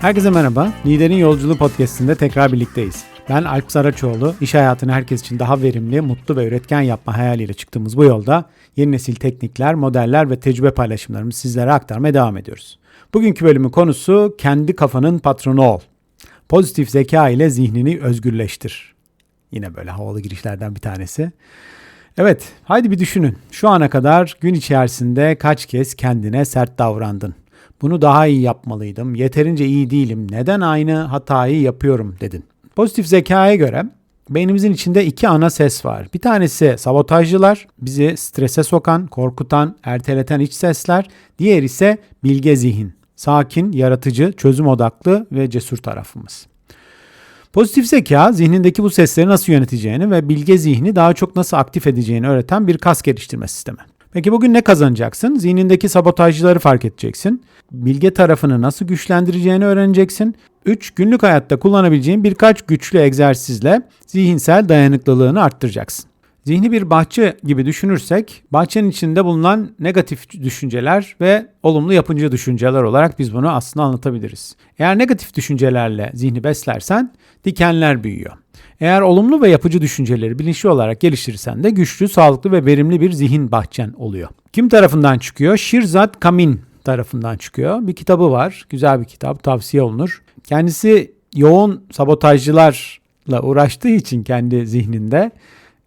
Herkese merhaba. Liderin Yolculuğu podcastinde tekrar birlikteyiz. Ben Alp Saraçoğlu. İş hayatını herkes için daha verimli, mutlu ve üretken yapma hayaliyle çıktığımız bu yolda yeni nesil teknikler, modeller ve tecrübe paylaşımlarımızı sizlere aktarmaya devam ediyoruz. Bugünkü bölümün konusu kendi kafanın patronu ol. Pozitif zeka ile zihnini özgürleştir. Yine böyle havalı girişlerden bir tanesi. Evet, haydi bir düşünün. Şu ana kadar gün içerisinde kaç kez kendine sert davrandın? Bunu daha iyi yapmalıydım. Yeterince iyi değilim. Neden aynı hatayı yapıyorum dedin. Pozitif zekaya göre beynimizin içinde iki ana ses var. Bir tanesi sabotajcılar, bizi strese sokan, korkutan, erteleten iç sesler. Diğer ise bilge zihin, sakin, yaratıcı, çözüm odaklı ve cesur tarafımız. Pozitif zeka zihnindeki bu sesleri nasıl yöneteceğini ve bilge zihni daha çok nasıl aktif edeceğini öğreten bir kas geliştirme sistemi. Peki bugün ne kazanacaksın? Zihnindeki sabotajcıları fark edeceksin. Bilge tarafını nasıl güçlendireceğini öğreneceksin. 3. Günlük hayatta kullanabileceğin birkaç güçlü egzersizle zihinsel dayanıklılığını arttıracaksın. Zihni bir bahçe gibi düşünürsek, bahçenin içinde bulunan negatif düşünceler ve olumlu yapıcı düşünceler olarak biz bunu aslında anlatabiliriz. Eğer negatif düşüncelerle zihni beslersen dikenler büyüyor. Eğer olumlu ve yapıcı düşünceleri bilinçli olarak geliştirirsen de güçlü, sağlıklı ve verimli bir zihin bahçen oluyor. Kim tarafından çıkıyor? Shirzad Kamin tarafından çıkıyor. Bir kitabı var. Güzel bir kitap. Tavsiye olunur. Kendisi yoğun sabotajcılarla uğraştığı için kendi zihninde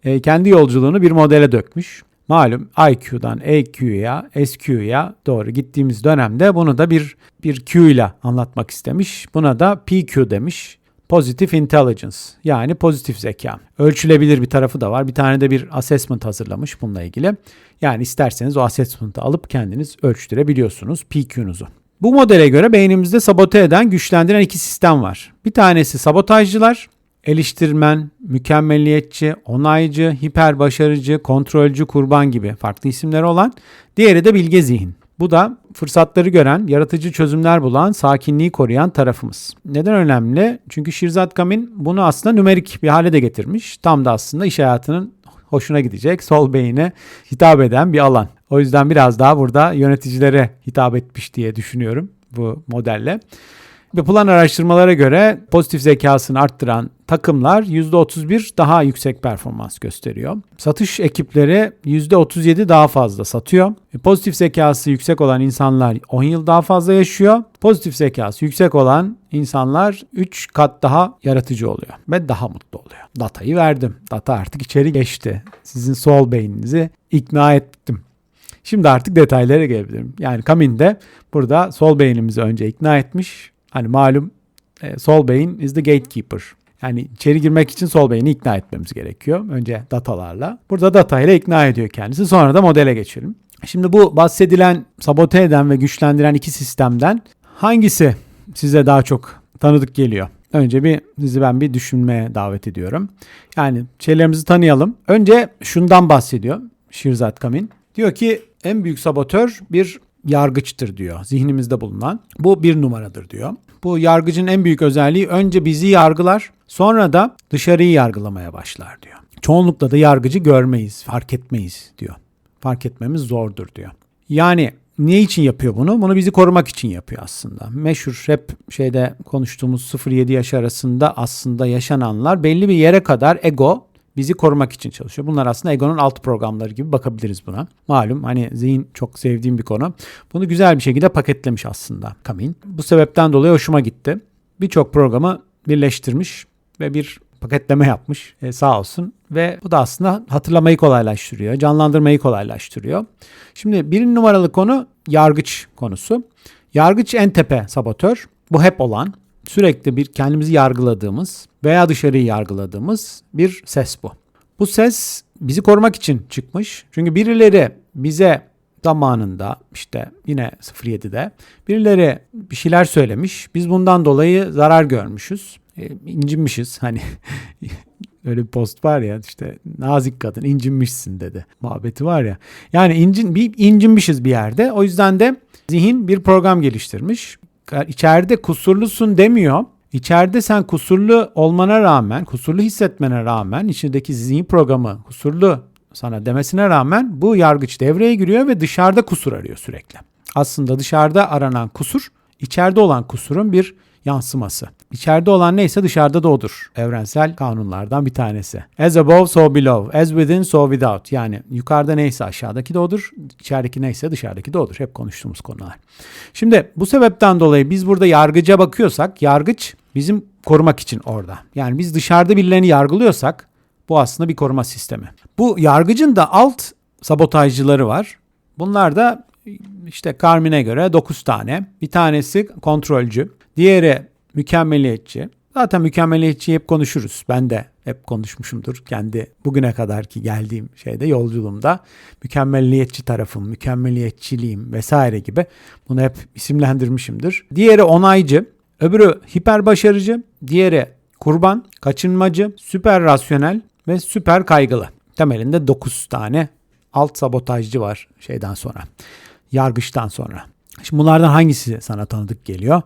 e, kendi yolculuğunu bir modele dökmüş. Malum IQ'dan EQ'ya, SQ'ya doğru gittiğimiz dönemde bunu da bir bir Q ile anlatmak istemiş. Buna da PQ demiş. Positive Intelligence yani pozitif zeka. Ölçülebilir bir tarafı da var. Bir tane de bir assessment hazırlamış bununla ilgili. Yani isterseniz o assessment'ı alıp kendiniz ölçtürebiliyorsunuz PQ'nuzu. Bu modele göre beynimizde sabote eden, güçlendiren iki sistem var. Bir tanesi sabotajcılar, eleştirmen, mükemmelliyetçi, onaycı, hiper başarıcı, kontrolcü, kurban gibi farklı isimleri olan. Diğeri de bilge zihin. Bu da fırsatları gören, yaratıcı çözümler bulan, sakinliği koruyan tarafımız. Neden önemli? Çünkü Shirzad Kamin bunu aslında nümerik bir hale de getirmiş. Tam da aslında iş hayatının hoşuna gidecek, sol beyine hitap eden bir alan. O yüzden biraz daha burada yöneticilere hitap etmiş diye düşünüyorum bu modelle. Yapılan araştırmalara göre pozitif zekasını arttıran takımlar %31 daha yüksek performans gösteriyor. Satış ekipleri %37 daha fazla satıyor. E, pozitif zekası yüksek olan insanlar 10 yıl daha fazla yaşıyor. Pozitif zekası yüksek olan insanlar 3 kat daha yaratıcı oluyor ve daha mutlu oluyor. Datayı verdim. Data artık içeri geçti. Sizin sol beyninizi ikna ettim. Şimdi artık detaylara gelebilirim. Yani Kamin'de burada sol beynimizi önce ikna etmiş Hani malum e, sol beyin is the gatekeeper. Yani içeri girmek için sol beyni ikna etmemiz gerekiyor. Önce datalarla. Burada data ile ikna ediyor kendisi. Sonra da modele geçelim. Şimdi bu bahsedilen sabote eden ve güçlendiren iki sistemden hangisi size daha çok tanıdık geliyor? Önce bir sizi ben bir düşünmeye davet ediyorum. Yani şeylerimizi tanıyalım. Önce şundan bahsediyor Shirzad Kamin. Diyor ki en büyük sabotör bir yargıçtır diyor zihnimizde bulunan. Bu bir numaradır diyor. Bu yargıcın en büyük özelliği önce bizi yargılar sonra da dışarıyı yargılamaya başlar diyor. Çoğunlukla da yargıcı görmeyiz, fark etmeyiz diyor. Fark etmemiz zordur diyor. Yani ne için yapıyor bunu? Bunu bizi korumak için yapıyor aslında. Meşhur hep şeyde konuştuğumuz 0-7 yaş arasında aslında yaşananlar belli bir yere kadar ego bizi korumak için çalışıyor. Bunlar aslında Ego'nun alt programları gibi bakabiliriz buna. Malum hani zihin çok sevdiğim bir konu. Bunu güzel bir şekilde paketlemiş aslında Kamin. Bu sebepten dolayı hoşuma gitti. Birçok programı birleştirmiş ve bir paketleme yapmış e, sağ olsun ve bu da aslında hatırlamayı kolaylaştırıyor, canlandırmayı kolaylaştırıyor. Şimdi bir numaralı konu yargıç konusu. Yargıç en tepe sabotör. Bu hep olan sürekli bir kendimizi yargıladığımız veya dışarıyı yargıladığımız bir ses bu. Bu ses bizi korumak için çıkmış. Çünkü birileri bize zamanında işte yine 07'de birileri bir şeyler söylemiş. Biz bundan dolayı zarar görmüşüz. E, incinmişiz hani öyle bir post var ya işte nazik kadın incinmişsin dedi muhabbeti var ya. Yani incin, bir incinmişiz bir yerde. O yüzden de zihin bir program geliştirmiş içeride kusurlusun demiyor. İçeride sen kusurlu olmana rağmen, kusurlu hissetmene rağmen, içindeki zihin programı kusurlu sana demesine rağmen bu yargıç devreye giriyor ve dışarıda kusur arıyor sürekli. Aslında dışarıda aranan kusur, içeride olan kusurun bir yansıması. İçeride olan neyse dışarıda da odur. Evrensel kanunlardan bir tanesi. As above so below, as within so without. Yani yukarıda neyse aşağıdaki de odur, içerideki neyse dışarıdaki de odur. Hep konuştuğumuz konular. Şimdi bu sebepten dolayı biz burada yargıca bakıyorsak, yargıç bizim korumak için orada. Yani biz dışarıda birilerini yargılıyorsak bu aslında bir koruma sistemi. Bu yargıcın da alt sabotajcıları var. Bunlar da işte Carmen'e göre 9 tane. Bir tanesi kontrolcü, diğeri mükemmeliyetçi. Zaten mükemmeliyetçi hep konuşuruz. Ben de hep konuşmuşumdur kendi bugüne kadar ki geldiğim şeyde yolculuğumda. Mükemmeliyetçi tarafım, mükemmeliyetçiliğim vesaire gibi bunu hep isimlendirmişimdir. Diğeri onaycı, öbürü hiper başarıcı, diğeri kurban, kaçınmacı, süper rasyonel ve süper kaygılı. Temelinde 9 tane alt sabotajcı var şeyden sonra. Yargıçtan sonra. Şimdi bunlardan hangisi sana tanıdık geliyor?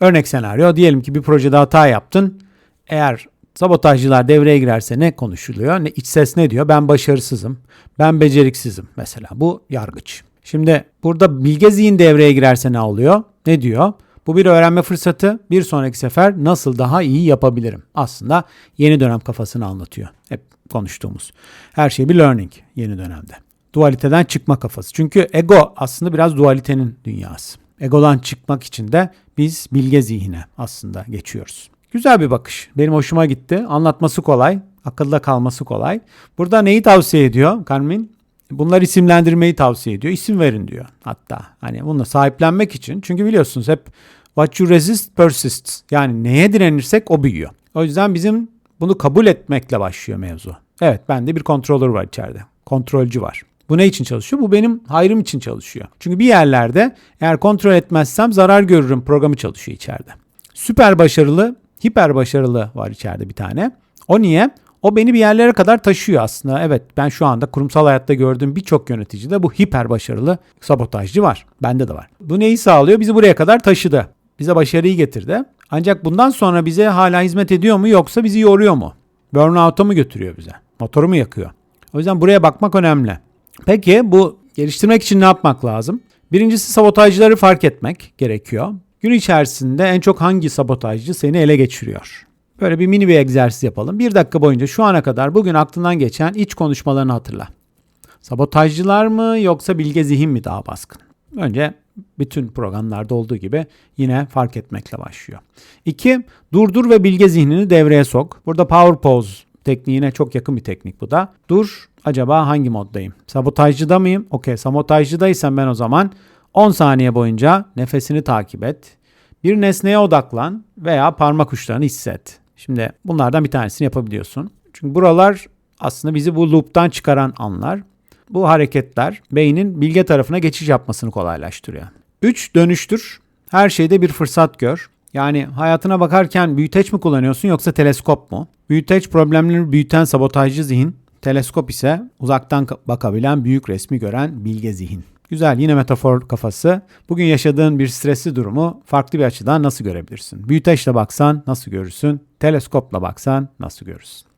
Örnek senaryo diyelim ki bir projede hata yaptın. Eğer sabotajcılar devreye girerse ne konuşuluyor? Ne iç ses ne diyor? Ben başarısızım. Ben beceriksizim mesela. Bu yargıç. Şimdi burada bilge zihin devreye girerse ne oluyor? Ne diyor? Bu bir öğrenme fırsatı. Bir sonraki sefer nasıl daha iyi yapabilirim? Aslında yeni dönem kafasını anlatıyor. Hep konuştuğumuz. Her şey bir learning yeni dönemde dualiteden çıkma kafası. Çünkü ego aslında biraz dualitenin dünyası. Egodan çıkmak için de biz bilge zihine aslında geçiyoruz. Güzel bir bakış. Benim hoşuma gitti. Anlatması kolay, akılda kalması kolay. Burada neyi tavsiye ediyor Carmen? Bunlar isimlendirmeyi tavsiye ediyor. İsim verin diyor hatta. Hani bunu sahiplenmek için. Çünkü biliyorsunuz hep what you resist persists. Yani neye direnirsek o büyüyor. O yüzden bizim bunu kabul etmekle başlıyor mevzu. Evet bende bir controller var içeride. Kontrolcü var. Bu ne için çalışıyor? Bu benim hayrım için çalışıyor. Çünkü bir yerlerde eğer kontrol etmezsem zarar görürüm programı çalışıyor içeride. Süper başarılı, hiper başarılı var içeride bir tane. O niye? O beni bir yerlere kadar taşıyor aslında. Evet ben şu anda kurumsal hayatta gördüğüm birçok yöneticide bu hiper başarılı sabotajcı var. Bende de var. Bu neyi sağlıyor? Bizi buraya kadar taşıdı. Bize başarıyı getirdi. Ancak bundan sonra bize hala hizmet ediyor mu yoksa bizi yoruyor mu? Burnout'a mı götürüyor bize? Motoru mu yakıyor? O yüzden buraya bakmak önemli. Peki bu geliştirmek için ne yapmak lazım? Birincisi sabotajcıları fark etmek gerekiyor. Gün içerisinde en çok hangi sabotajcı seni ele geçiriyor? Böyle bir mini bir egzersiz yapalım. Bir dakika boyunca şu ana kadar bugün aklından geçen iç konuşmalarını hatırla. Sabotajcılar mı yoksa bilge zihin mi daha baskın? Önce bütün programlarda olduğu gibi yine fark etmekle başlıyor. İki, durdur ve bilge zihnini devreye sok. Burada power pose tekniğine çok yakın bir teknik bu da. Dur acaba hangi moddayım? Sabotajcıda mıyım? Okey sabotajcıdaysam ben o zaman 10 saniye boyunca nefesini takip et. Bir nesneye odaklan veya parmak uçlarını hisset. Şimdi bunlardan bir tanesini yapabiliyorsun. Çünkü buralar aslında bizi bu loop'tan çıkaran anlar. Bu hareketler beynin bilge tarafına geçiş yapmasını kolaylaştırıyor. 3. Dönüştür. Her şeyde bir fırsat gör. Yani hayatına bakarken büyüteç mi kullanıyorsun yoksa teleskop mu? Büyüteç problemleri büyüten sabotajcı zihin, teleskop ise uzaktan bakabilen büyük resmi gören bilge zihin. Güzel yine metafor kafası. Bugün yaşadığın bir stresli durumu farklı bir açıdan nasıl görebilirsin? Büyüteçle baksan nasıl görürsün? Teleskopla baksan nasıl görürsün?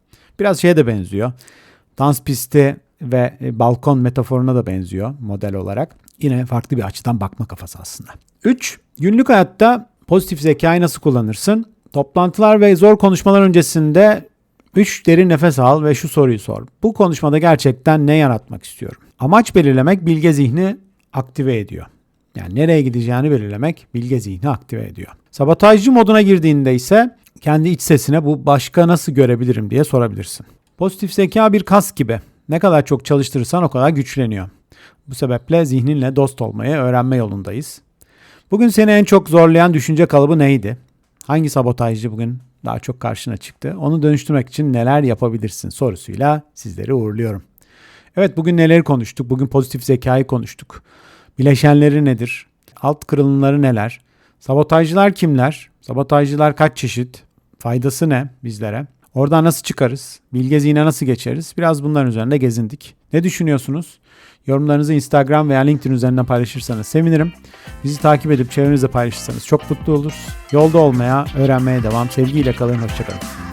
Biraz şeye de benziyor. Dans pisti ve e, balkon metaforuna da benziyor model olarak. Yine farklı bir açıdan bakma kafası aslında. 3. Günlük hayatta pozitif zekayı nasıl kullanırsın? Toplantılar ve zor konuşmalar öncesinde 3 derin nefes al ve şu soruyu sor. Bu konuşmada gerçekten ne yaratmak istiyorum? Amaç belirlemek bilge zihni aktive ediyor. Yani nereye gideceğini belirlemek bilge zihni aktive ediyor. Sabotajcı moduna girdiğinde ise kendi iç sesine bu başka nasıl görebilirim diye sorabilirsin. Pozitif zeka bir kas gibi. Ne kadar çok çalıştırırsan o kadar güçleniyor. Bu sebeple zihninle dost olmayı öğrenme yolundayız. Bugün seni en çok zorlayan düşünce kalıbı neydi? Hangi sabotajcı bugün daha çok karşına çıktı? Onu dönüştürmek için neler yapabilirsin sorusuyla sizleri uğurluyorum. Evet bugün neleri konuştuk? Bugün pozitif zekayı konuştuk. Bileşenleri nedir? Alt kırılımları neler? Sabotajcılar kimler? Sabotajcılar kaç çeşit? Faydası ne bizlere? Oradan nasıl çıkarız? Bilge zihne nasıl geçeriz? Biraz bunların üzerinde gezindik. Ne düşünüyorsunuz? Yorumlarınızı Instagram veya LinkedIn üzerinden paylaşırsanız sevinirim. Bizi takip edip çevrenizde paylaşırsanız çok mutlu oluruz. Yolda olmaya, öğrenmeye devam. Sevgiyle kalın, hoşçakalın.